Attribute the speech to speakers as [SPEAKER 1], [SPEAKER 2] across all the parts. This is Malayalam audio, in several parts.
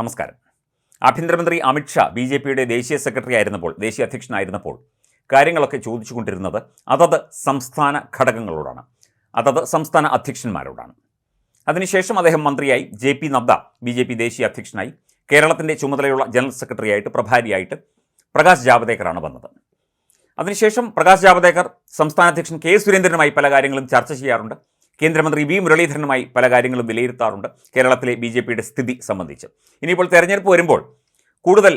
[SPEAKER 1] നമസ്കാരം. ആഭ്യന്തരമന്ത്രി അമിത്ഷാ ബി ജെ പിയുടെ ദേശീയ സെക്രട്ടറി ആയിരുന്നപ്പോൾ ദേശീയ അധ്യക്ഷനായിരുന്നപ്പോൾ കാര്യങ്ങളൊക്കെ ചോദിച്ചുകൊണ്ടിരുന്നത് അതത് സംസ്ഥാന ഘടകങ്ങളോടാണ് അതത് സംസ്ഥാന അധ്യക്ഷന്മാരോടാണ്. അതിനുശേഷം അദ്ദേഹം മന്ത്രിയായി J P Nadda B J P ദേശീയ അധ്യക്ഷനായി കേരളത്തിന്റെ ചുമതലയുള്ള ജനറൽ സെക്രട്ടറിയായിട്ട് പ്രഭാരിയായിട്ട് പ്രകാശ് ജാവദേക്കറാണ് വന്നത്. അതിനുശേഷം പ്രകാശ് ജാവദേക്കർ സംസ്ഥാന അധ്യക്ഷൻ കെ സുരേന്ദ്രനുമായി പല കാര്യങ്ങളും ചർച്ച ചെയ്യാറുണ്ട്. കേന്ദ്രമന്ത്രി വി മുരളീധരനുമായി പല കാര്യങ്ങളും വിലയിരുത്താറുണ്ട് കേരളത്തിലെ ബി ജെ പിയുടെ സ്ഥിതി സംബന്ധിച്ച്. ഇനിയിപ്പോൾ തെരഞ്ഞെടുപ്പ് വരുമ്പോൾ കൂടുതൽ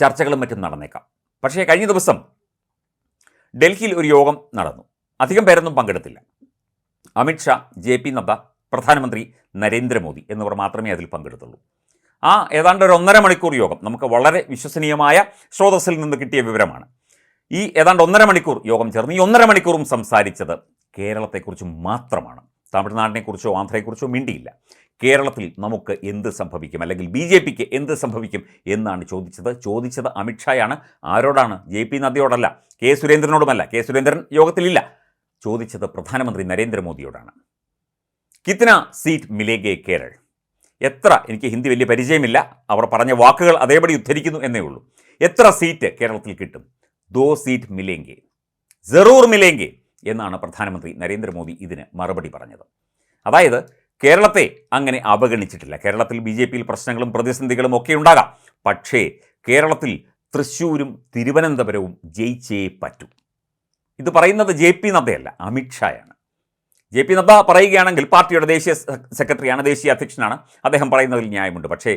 [SPEAKER 1] ചർച്ചകളും മറ്റും നടന്നേക്കാം. പക്ഷേ കഴിഞ്ഞ ദിവസം ഡൽഹിയിൽ ഒരു യോഗം നടന്നു. അധികം പേരൊന്നും പങ്കെടുത്തില്ല. അമിത്ഷാ ജെ പി നദ്ദ പ്രധാനമന്ത്രി നരേന്ദ്രമോദി എന്നിവർ മാത്രമേ അതിൽ പങ്കെടുത്തുള്ളൂ. ആ ഏതാണ്ട് ഒരു ഒന്നര മണിക്കൂർ യോഗം നമുക്ക് വളരെ വിശ്വസനീയമായ സ്രോതസ്സിൽ നിന്ന് കിട്ടിയ വിവരമാണ്. ഈ ഏതാണ്ട് ഒന്നര മണിക്കൂർ യോഗം ചേർന്ന് ഈ ഒന്നര മണിക്കൂറും സംസാരിച്ചത് കേരളത്തെക്കുറിച്ച് മാത്രമാണ്. തമിഴ്നാടിനെക്കുറിച്ചോ ആന്ധ്രയെക്കുറിച്ചോ മിണ്ടിയില്ല. കേരളത്തിൽ നമുക്ക് എന്ത് സംഭവിക്കും? അല്ലെങ്കിൽ ബി ജെ പിക്ക് എന്ത് സംഭവിക്കും എന്നാണ് ചോദിച്ചത്. ചോദിച്ചത് അമിത്ഷായാണ് ആരോടാണ്? ജെ പി നദ്ദയോടല്ല. കെ സുരേന്ദ്രനോടുമല്ല. കെ സുരേന്ദ്രൻ യോഗത്തിലില്ല. ചോദിച്ചത് പ്രധാനമന്ത്രി നരേന്ദ്രമോദിയോടാണ്. കിത്തന സീറ്റ് മിലേഗെ കേരൾ. എത്ര എനിക്ക് ഹിന്ദി വലിയ പരിചയമില്ല. അവർ പറഞ്ഞ വാക്കുകൾ അതേപടി ഉദ്ധരിക്കുന്നു എന്നേ ഉള്ളൂ. എത്ര സീറ്റ് കേരളത്തിൽ കിട്ടും? ദോ സീറ്റ് മിലേങ്കെ ജറൂർ മിലേങ്കെ എന്നാണ് പ്രധാനമന്ത്രി നരേന്ദ്രമോദി ഇതിന് മറുപടി പറഞ്ഞത്. അതായത് കേരളത്തെ അങ്ങനെ അവഗണിച്ചിട്ടില്ല. കേരളത്തിൽ ബി ജെ പിയിൽ പ്രശ്നങ്ങളും പ്രതിസന്ധികളും ഒക്കെ ഉണ്ടാകാം. പക്ഷേ കേരളത്തിൽ തൃശ്ശൂരും തിരുവനന്തപുരവും ജയിച്ചേ പറ്റൂ. ഇത് പറയുന്നത് ജെ പി നദ്ദയല്ല അമിത്ഷായാണ് ജെ പി നദ്ദ പറയുകയാണെങ്കിൽ പാർട്ടിയുടെ ദേശീയ സെക്രട്ടറിയാണ് ദേശീയ അധ്യക്ഷനാണ്. അദ്ദേഹം പറയുന്നതിൽ ന്യായമുണ്ട്. പക്ഷേ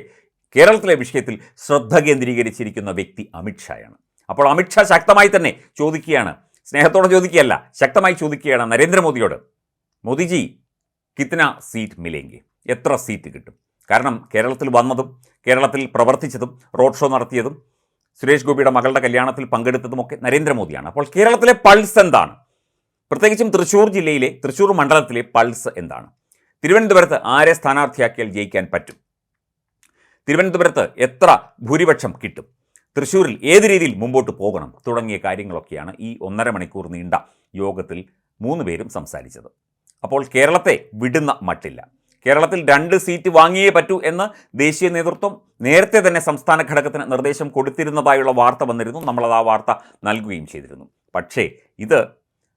[SPEAKER 1] കേരളത്തിലെ വിഷയത്തിൽ ശ്രദ്ധ കേന്ദ്രീകരിച്ചിരിക്കുന്ന വ്യക്തി അമിത്ഷായാണ് അപ്പോൾ അമിത്ഷാ ശക്തമായി തന്നെ ചോദിക്കുകയാണ് സ്നേഹത്തോടെ ചോദിക്കുകയല്ല ശക്തമായി ചോദിക്കുകയാണ് നരേന്ദ്രമോദിയോട്. മോദിജി കിത്തന സീറ്റ് മിലേങ്കി. എത്ര സീറ്റ് കിട്ടും? കാരണം കേരളത്തിൽ വന്നതും കേരളത്തിൽ പ്രവർത്തിച്ചതും റോഡ് ഷോ നടത്തിയതും സുരേഷ് ഗോപിയുടെ മകളുടെ കല്യാണത്തിൽ പങ്കെടുത്തതുമൊക്കെ നരേന്ദ്രമോദിയാണ്. അപ്പോൾ കേരളത്തിലെ പൾസ് എന്താണ്? പ്രത്യേകിച്ചും തൃശ്ശൂർ ജില്ലയിലെ തൃശ്ശൂർ മണ്ഡലത്തിലെ പൾസ് എന്താണ്? തിരുവനന്തപുരത്ത് ആരെ സ്ഥാനാർത്ഥിയാക്കിയാൽ ജയിക്കാൻ പറ്റും? തിരുവനന്തപുരത്ത് എത്ര ഭൂരിപക്ഷം കിട്ടും? തൃശ്ശൂരിൽ ഏത് രീതിയിൽ മുമ്പോട്ട് പോകണം തുടങ്ങിയ കാര്യങ്ങളൊക്കെയാണ് ഈ ഒന്നര മണിക്കൂർ നീണ്ട യോഗത്തിൽ മൂന്ന് പേരും സംസാരിച്ചത്. അപ്പോൾ കേരളത്തെ വിടുന്ന മട്ടില്ല. കേരളത്തിൽ രണ്ട് സീറ്റ് വാങ്ങിയേ പറ്റൂ എന്ന് ദേശീയ നേതൃത്വം നേരത്തെ തന്നെ സംസ്ഥാന ഘടകത്തിന് നിർദ്ദേശം കൊടുത്തിരുന്നതായുള്ള വാർത്ത വന്നിരുന്നു. നമ്മളത് ആ വാർത്ത നൽകുകയും ചെയ്തിരുന്നു. പക്ഷേ ഇത്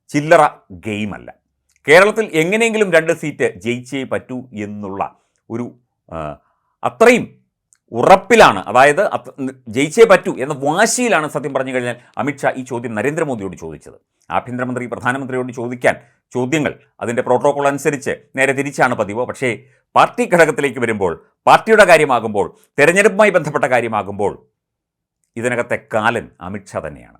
[SPEAKER 1] ചില്ലറ ഗെയിമല്ല. കേരളത്തിൽ എങ്ങനെയെങ്കിലും രണ്ട് സീറ്റ് ജയിച്ചേ പറ്റൂ എന്നുള്ള ഒരു അത്രയും ഉറപ്പിലാണ്. അതായത് അത് ജയിച്ചേ പറ്റൂ എന്ന വാശിയിലാണ് സത്യം പറഞ്ഞു കഴിഞ്ഞാൽ അമിത്ഷാ ഈ ചോദ്യം നരേന്ദ്രമോദിയോട് ചോദിച്ചത്. ആഭ്യന്തരമന്ത്രി പ്രധാനമന്ത്രിയോട് ചോദിക്കാൻ ചോദ്യങ്ങൾ അതിന്റെ പ്രോട്ടോകോൾ അനുസരിച്ച് നേരെ തിരിച്ചാണ് പതിവ്. പക്ഷേ പാർട്ടി ഘടകത്തിലേക്ക് വരുമ്പോൾ പാർട്ടിയുടെ കാര്യമാകുമ്പോൾ തെരഞ്ഞെടുപ്പുമായി ബന്ധപ്പെട്ട കാര്യമാകുമ്പോൾ ഇതിനകത്തെ കാലൻ അമിത്ഷാ തന്നെയാണ്.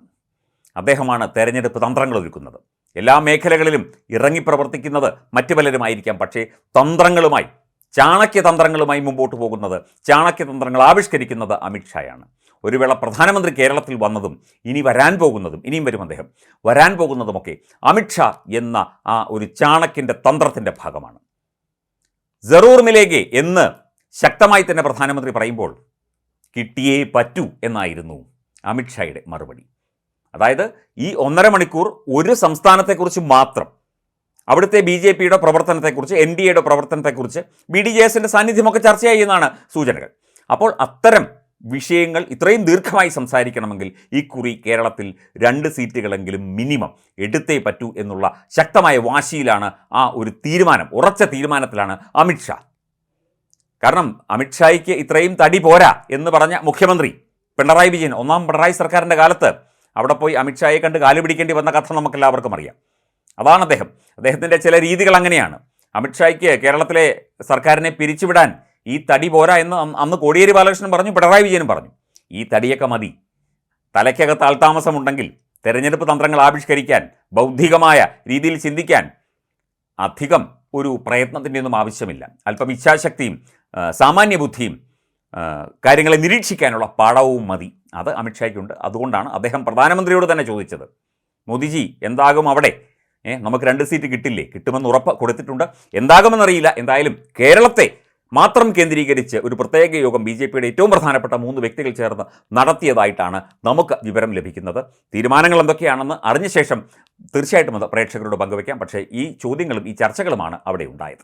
[SPEAKER 1] അദ്ദേഹമാണ് തെരഞ്ഞെടുപ്പ് തന്ത്രങ്ങൾ ഒരുക്കുന്നത്. എല്ലാ മേഖലകളിലും ഇറങ്ങി പ്രവർത്തിക്കുന്നത് മറ്റു പലരുമായിരിക്കാം. പക്ഷേ തന്ത്രങ്ങളുമായി ചാണക്യതന്ത്രങ്ങളുമായി മുമ്പോട്ട് പോകുന്നത് ചാണക്യതന്ത്രങ്ങൾ ആവിഷ്കരിക്കുന്നത് അമിത്ഷായാണ് ഒരു വേള പ്രധാനമന്ത്രി കേരളത്തിൽ വന്നതും ഇനി വരാൻ പോകുന്നതും ഇനിയും വരും അദ്ദേഹം. വരാൻ പോകുന്നതുമൊക്കെ അമിത്ഷാ എന്ന ആ ഒരു ചാണക്യന്റെ തന്ത്രത്തിന്റെ ഭാഗമാണ്. ജറൂർ മിലേഗെ എന്ന് ശക്തമായി തന്നെ പ്രധാനമന്ത്രി പറയുമ്പോൾ കിട്ടിയേ പറ്റൂ എന്നായിരുന്നു അമിത്ഷായുടെ മറുപടി. അതായത് ഈ ഒന്നര മണിക്കൂർ ഒരു സംസ്ഥാനത്തെക്കുറിച്ച് മാത്രം അവിടുത്തെ ബി ജെ പിയുടെ പ്രവർത്തനത്തെക്കുറിച്ച് എൻ ഡി എയുടെ പ്രവർത്തനത്തെക്കുറിച്ച് ബി ഡി ജെ എസിന്റെ സാന്നിധ്യമൊക്കെ ചർച്ച ചെയ്യുന്നതാണ് സൂചനകൾ. അപ്പോൾ അത്തരം വിഷയങ്ങൾ ഇത്രയും ദീർഘമായി സംസാരിക്കണമെങ്കിൽ ഇക്കുറി കേരളത്തിൽ രണ്ട് സീറ്റുകളെങ്കിലും മിനിമം എടുത്തേ പറ്റൂ എന്നുള്ള ശക്തമായ വാശിയിലാണ് ആ ഒരു തീരുമാനം ഉറച്ച തീരുമാനത്തിലാണ് അമിത്ഷാ കാരണം അമിത്ഷായ്ക്ക് ഇത്രയും തടി പോരാ എന്ന് പറഞ്ഞ മുഖ്യമന്ത്രി പിണറായി വിജയൻ ഒന്നാം പിണറായി സർക്കാരിന്റെ കാലത്ത് അവിടെ പോയി അമിത്ഷായെ കണ്ട് കാലുപിടിക്കേണ്ടി വന്ന കഥ നമുക്കെല്ലാവർക്കും അറിയാം. അതാണ് അദ്ദേഹം. അദ്ദേഹത്തിന്റെ ചില രീതികൾ അങ്ങനെയാണ്. അമിത്ഷായ്ക്ക് കേരളത്തിലെ സർക്കാരിനെ പിരിച്ചുവിടാൻ ഈ തടി പോരാ എന്ന് അന്ന് കോടിയേരി ബാലകൃഷ്ണൻ പറഞ്ഞു പിണറായി വിജയനും പറഞ്ഞു. ഈ തടിയൊക്കെ മതി. തലയ്ക്കകത്ത് ആൾതാമസമുണ്ടെങ്കിൽ തെരഞ്ഞെടുപ്പ് തന്ത്രങ്ങൾ ആവിഷ്കരിക്കാൻ ബൗദ്ധികമായ രീതിയിൽ ചിന്തിക്കാൻ അധികം ഒരു പ്രയത്നത്തിന്റെ ഒന്നും ആവശ്യമില്ല. അല്പം ഇച്ഛാശക്തിയും സാമാന്യ ബുദ്ധിയും കാര്യങ്ങളെ നിരീക്ഷിക്കാനുള്ള പാഠവും മതി. അത് അമിത്ഷായ്ക്കുണ്ട് അതുകൊണ്ടാണ് അദ്ദേഹം പ്രധാനമന്ത്രിയോട് തന്നെ ചോദിച്ചത്. മോദിജി എന്താകും അവിടെ? നമുക്ക് രണ്ട് സീറ്റ് കിട്ടില്ലേ? കിട്ടുമെന്ന് ഉറപ്പ് കൊടുത്തിട്ടുണ്ട്. എന്താകുമെന്നറിയില്ല. എന്തായാലും കേരളത്തെ മാത്രം കേന്ദ്രീകരിച്ച് ഒരു പ്രത്യേക യോഗം ബി ജെ പിയുടെ ഏറ്റവും പ്രധാനപ്പെട്ട മൂന്ന് വ്യക്തികൾ ചേർന്ന് നടത്തിയതായിട്ടാണ് നമുക്ക് വിവരം ലഭിക്കുന്നത്. തീരുമാനങ്ങൾ എന്തൊക്കെയാണെന്ന് അറിഞ്ഞ ശേഷം തീർച്ചയായിട്ടും അത് പ്രേക്ഷകരോട് പങ്കുവയ്ക്കാം. പക്ഷേ ഈ ചോദ്യങ്ങളും ഈ ചർച്ചകളുമാണ് അവിടെ ഉണ്ടായത്.